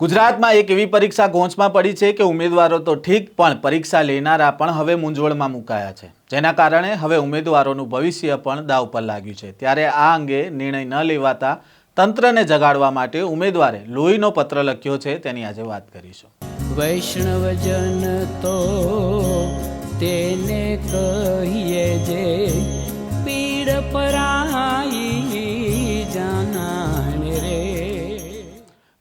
ગુજરાતમાં એક એવી પરીક્ષા ગોંચમાં પડી છે કે ઉમેદવારો તો ઠીક, પણ પરીક્ષા લેનારા પણ હવે મૂંઝવણમાં મુકાયા છે. જેના કારણે હવે ઉમેદવારોનું ભવિષ્ય પણ દાવ પર લાગ્યું છે. ત્યારે આ અંગે નિર્ણય ન લેવાતા તંત્રને જગાડવા માટે ઉમેદવારે લોહીનો પત્ર લખ્યો છે. તેની આજે વાત કરીશું. વૈષ્ણવજન તો તેને કહીએ જે પીડ પરાઈ જાનાને રે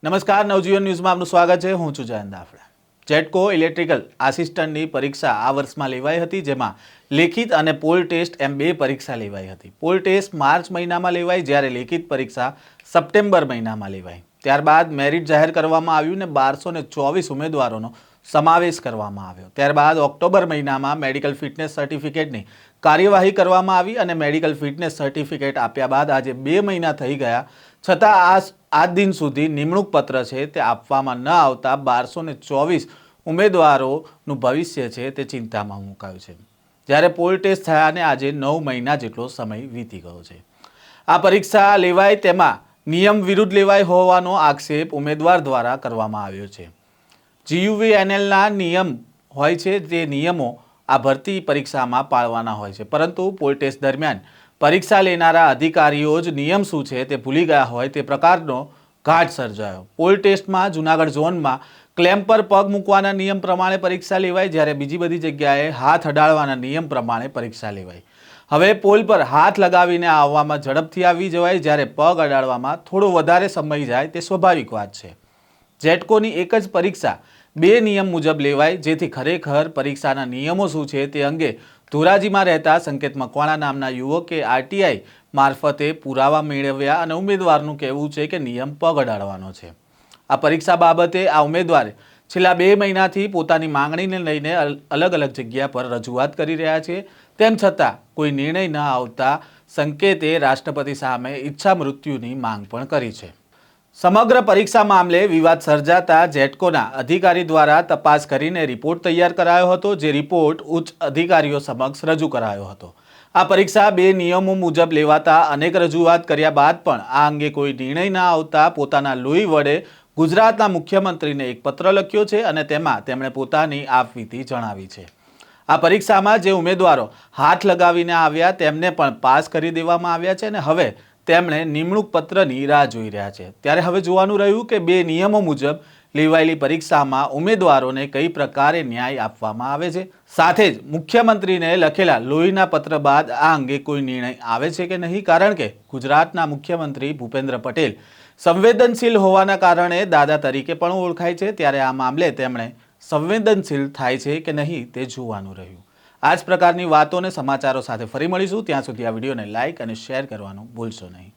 નમસ્કાર, નવજીવન ન્યૂઝમાં આપનું સ્વાગત છે. હું છું જયંત દાફડા જેટકો ઇલેક્ટ્રિકલ આસિસ્ટન્ટની પરીક્ષા આ વર્ષમાં લેવાઈ હતી, જેમાં લેખિત અને પોલ ટેસ્ટ એમ બે પરીક્ષા લેવાઈ હતી. પોલ ટેસ્ટ માર્ચ મહિનામાં લેવાઈ, જ્યારે લેખિત પરીક્ષા સપ્ટેમ્બર મહિનામાં લેવાઈ. ત્યારબાદ મેરિટ જાહેર કરવામાં આવ્યું ને બારસો ને ચોવીસ ઉમેદવારોનો સમાવેશ કરવામાં આવ્યો. ત્યારબાદ ઓક્ટોબર મહિનામાં મેડિકલ ફિટનેસ સર્ટિફિકેટની કાર્યવાહી કરવામાં આવી અને મેડિકલ ફિટનેસ સર્ટિફિકેટ આપ્યા બાદ આજે બે મહિના થઈ ગયા. છતાં આ આજ દિન સુધી નિમણૂક પત્ર છે તે આપવામાં ન આવતા બારસો ને ચોવીસ ઉમેદવારોનું ભવિષ્ય છે તે ચિંતામાં મુકાયું છે. જ્યારે પોલ ટેસ્ટ થયાને આજે નવ મહિના જેટલો સમય વીતી ગયો છે. આ પરીક્ષા લેવાય તેમાં નિયમ વિરુદ્ધ લેવાય હોવાનો આક્ષેપ ઉમેદવાર દ્વારા કરવામાં આવ્યો છે. જીયુવીએનએલના નિયમ હોય છે, જે નિયમો આ ભરતી પરીક્ષામાં પાળવાના હોય છે. પરંતુ પોલ ટેસ્ટ દરમિયાન પરીક્ષા લેનારા અધિકારીઓ જ નિયમ શું છે તે ભૂલી ગયા હોય તે પ્રકારનો ઘાટ સર્જાયો. પોલ ટેસ્ટમાં જુનાગઢ ઝોનમાં ક્લેમ પર પગ મૂકવાના નિયમ પ્રમાણે પરીક્ષા લેવાય જ્યારે બીજી બધી જગ્યાએ હાથ અડાડવાના નિયમ પ્રમાણે પરીક્ષા લેવાય હવે પોલ પર હાથ લગાવીને આવવામાં ઝડપથી આવી જવાય, જ્યારે પગ અડાડવામાં થોડો વધારે સમય જાય તે સ્વાભાવિક વાત છે. જેટકોની એક જ પરીક્ષા બે નિયમ મુજબ લેવાય, જેથી ખરેખર પરીક્ષાના નિયમો શું છે તે અંગે ધોરાજીમાં રહેતા સંકેત મકવાણા નામના યુવકે આરટીઆઈ મારફતે પુરાવા મેળવ્યા અને ઉમેદવારનું કહેવું છે કે નિયમ પગ અડાડવાનો છે. આ પરીક્ષા બાબતે આ ઉમેદવારે છેલ્લા બે મહિનાથી પોતાની માંગણીને લઈને અલ- અલગ અલગ જગ્યા પર રજૂઆત કરી રહ્યા છે. તેમ છતાં કોઈ નિર્ણય ન આવતા સંકેતે રાષ્ટ્રપતિ સામે ઈચ્છા મૃત્યુની માંગ પણ કરી છે. સમગ્ર પરીક્ષા મામલે વિવાદ સર્જાતા જેટકોના અધિકારી દ્વારા તપાસ કરીને રિપોર્ટ તૈયાર કરાયો હતો, જે રિપોર્ટ ઉચ્ચ અધિકારીઓ સમક્ષ રજૂ કરાયો હતો. આ પરીક્ષા બે નિયમો મુજબ લેવાતા અનેક રજૂઆત કર્યા બાદ પણ આ અંગે કોઈ નિર્ણય ના આવતા પોતાના લોહી વડે ગુજરાતના મુખ્યમંત્રીને એક પત્ર લખ્યો છે અને તેમાં તેમણે પોતાની આપવીતી જણાવી છે. આ પરીક્ષામાં જે ઉમેદવારો હાથ લગાવીને આવ્યા તેમને પણ પાસ કરી દેવામાં આવ્યા છે અને હવે તેમણે નિમણૂક પત્રની રાહ જોઈ રહ્યા છે. ત્યારે હવે જોવાનું રહ્યું કે બે નિયમો મુજબ લેવાયેલી પરીક્ષામાં ઉમેદવારોને કઈ પ્રકારે ન્યાય આપવામાં આવે છે. સાથે જ મુખ્યમંત્રીને લખેલા લોહીના પત્ર બાદ આ અંગે કોઈ નિર્ણય આવે છે કે નહીં? કારણ કે ગુજરાતના મુખ્યમંત્રી ભૂપેન્દ્ર પટેલ સંવેદનશીલ હોવાના કારણે દાદા તરીકે પણ ઓળખાય છે. ત્યારે આ મામલે તેમણે સંવેદનશીલ થાય છે કે નહીં તે જોવાનું રહ્યું. આ જ પ્રકારની વાતો અને સમાચારો સાથે ફરી મળીશું. ત્યાં સુધી આ વિડીયોને લાઇક અને શેર કરવાનું ભૂલશો નહીં.